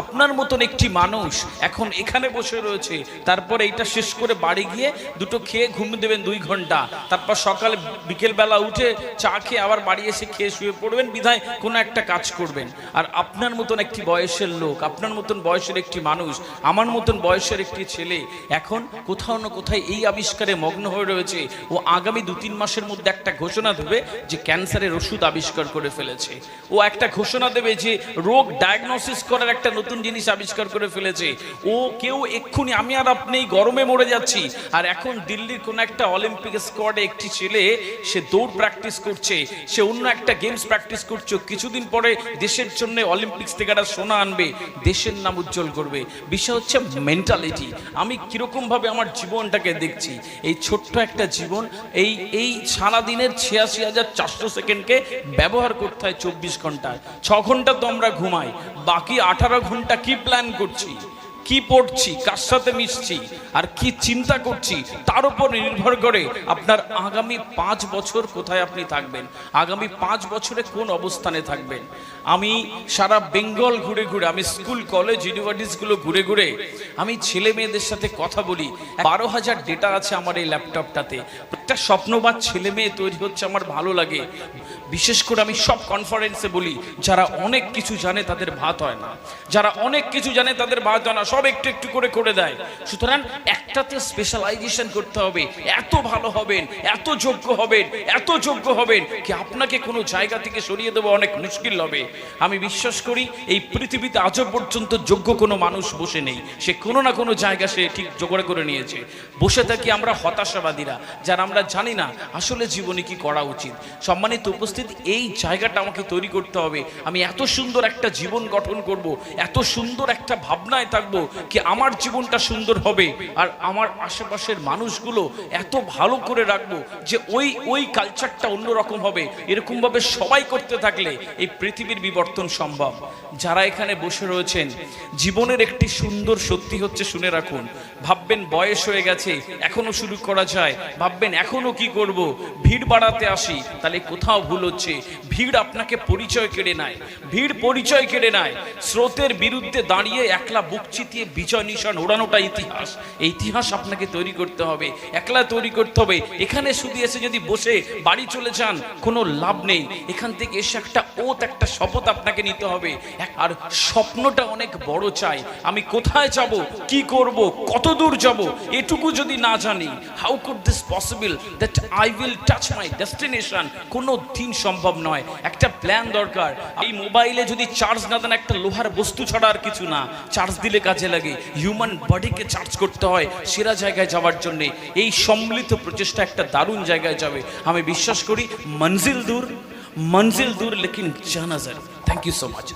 আপনার মতন একটি মানুষ এখন এখানে বসে রয়েছে, তারপর এইটা শেষ করে বাড়ি গিয়ে দুটো খেয়ে ঘুম দেবেন দুই ঘণ্টা। তারপর সকালে বিকেলবেলা উঠে চা খেয়ে আবার বাড়ি এসে খেয়ে শুয়ে পড়বেন, বিধায় কোনো একটা কাজ করবেন। আর আপনার মতন একটি বয়সের লোক, আপনার মতন বয়সের একটি মানুষ, আমার মতন বয়সের একটি ছেলে, এখন কোথাও না কোথায় এই আবিষ্কারে মগ্ন হয়ে রয়েছে। ও আগামী দু তিন মাসের মধ্যে একটা ঘোষণা দেবে যে ক্যান্সারের ওষুধ আবিষ্কার করে ফেলেছে। ও একটা ঘোষণা দেবে যে রোগ ডায়াগনোসিস করার একটা নতুন জিনিস আবিষ্কার করে ফেলেছে। ও কেউ এক্ষুনি, আমি আর আপনি গরমে মরে যাচ্ছি। আর এখন দিল্লির কোন একটা অলিম্পিক স্কোয়াডে একটি ছেলে, সে দৌড় প্র্যাকটিস করছে, সে অন্য একটা গেমস প্র্যাকটিস করছে। কিছুদিন পরে দেশের জন্য অলিম্পিক্স থেকে একটা সোনা আনবে, দেশের নাম উজ্জ্বল করবে। বিষয় হচ্ছে মেন্টালিটি আমি কীরকম ভাবে আমার জীবনটাকে দেখছি। এই ছোট্ট একটা জীবন, এই এই সারাদিনের ছিয়াশি হাজার চারশো সেকেন্ডকে ব্যবহার করতে হয় চব্বিশ ঘন্টায়। ছ ঘণ্টা তো আমরা ঘুমাই, বাকি আঠারো ঘণ্টা কি প্ল্যান করছি? কি পড়ছি? কার সাথে মিশছি? আর কি চিন্তা করছি? তার উপর নির্ভর করে আপনার আগামী পাঁচ বছর কোথায় আপনি থাকবেন? আগামী পাঁচ বছরে কোন অবস্থানে থাকবেন? আমি সারা বেঙ্গল ঘুরে ঘুরে, আমি স্কুল, কলেজ ইউনিভার্সিটিসগুলো ঘুরে ঘুরে আমি ছেলে মেয়েদের সাথে কথা বলি। বারো হাজার ডেটা আছে আমার এই ল্যাপটপটাতে একটা স্বপ্নবাদ ছেলে মেয়ে তৈরি হচ্ছে, আমার ভালো লাগে। বিশেষ করে আমি সব কনফারেন্সে বলি, যারা অনেক কিছু জানে তাদের ভাত হয় না। যারা অনেক কিছু জানে তাদের ভাত হয় না, সব একটু একটু করে করে দেয়। সুতরাং একটাতে স্পেশালাইজেশন করতে হবে, এত ভালো হবেন, এত যোগ্য হবেন, এত যোগ্য হবেন কি আপনাকে কোনো জায়গা থেকে সরিয়ে দেবো অনেক মুশকিল হবে। আমি বিশ্বাস করি, এই পৃথিবীতে আজও পর্যন্ত যোগ্য কোনো মানুষ বসে নেই। সে কোনো না কোনো জায়গা সে ঠিক জোগাড় করে নিয়েছে। বসে থাকি আমরা হতাশাবাদীরা, যারা আমরা জানি না আসলে জীবনে কি করা উচিত। সম্মানিত উপস্থিত এই জায়গাটা আমাকে তৈরি করতে হবে। আমি এত সুন্দর একটা জীবন গঠন করব, এত সুন্দর একটা ভাবনায় থাকব কি আমার জীবনটা সুন্দর হবে। আর আমার আশেপাশের মানুষগুলো এত ভালো করে রাখব যে ওই ওই কালচারটা অন্যরকম হবে। এরকমভাবে সবাই করতে থাকলে এই পৃথিবীর বিবর্তন সম্ভব। যারা এখানে বসে রয়েছেন, জীবনের একটি সুন্দর সত্যি হচ্ছে শুনে রাখুন। ভাববেন বয়স হয়ে গেছে, এখনও শুরু করা যায়। ভাববেন এখনও কি করব? ভিড় বাড়াতে আসি, তাহলে কোথাও ভুল হচ্ছে ভিড় আপনাকে পরিচয় কেড়ে নেয়। ভিড় পরিচয় কেড়ে নেয়। স্রোতের বিরুদ্ধে দাঁড়িয়ে একলা বুক চিতিয়ে বিজয় নিশান ওড়ানোটা ইতিহাস। এই ইতিহাস আপনাকে তৈরি করতে হবে। একলা তৈরি করতে হবে। এখানে শুধু এসে যদি বসে বাড়ি চলে যান, কোনো লাভ নেই। এখান থেকে এসে একটা ওত, একটা শপথ আপনাকে নিতে হবে। আর স্বপ্নটা অনেক বড় চাই। আমি কোথায় যাব? কি করব? কত দূর যাব? এটুকু যদি না জানি how could this possible that I will touch my destination কোনো দিন সম্ভব নয়। একটা প্ল্যান দরকার। এই মোবাইলে যদি চার্জ না দেন, একটা লোহার বস্তু ছাড়া আর কিছু না। চার্জ দিলে কাজে লাগে। হিউম্যান বডিকে চার্জ করতে হয় সেরা জায়গায় যাওয়ার জন্য। এই সম্মিলিত প্রচেষ্টা একটা দারুণ জায়গায় যাবে। আমি বিশ্বাস করি, মঞ্জিল দূর। মঞ্জিল দূর, লেকিন জানা যায় থ্যাংক ইউ সো মাচ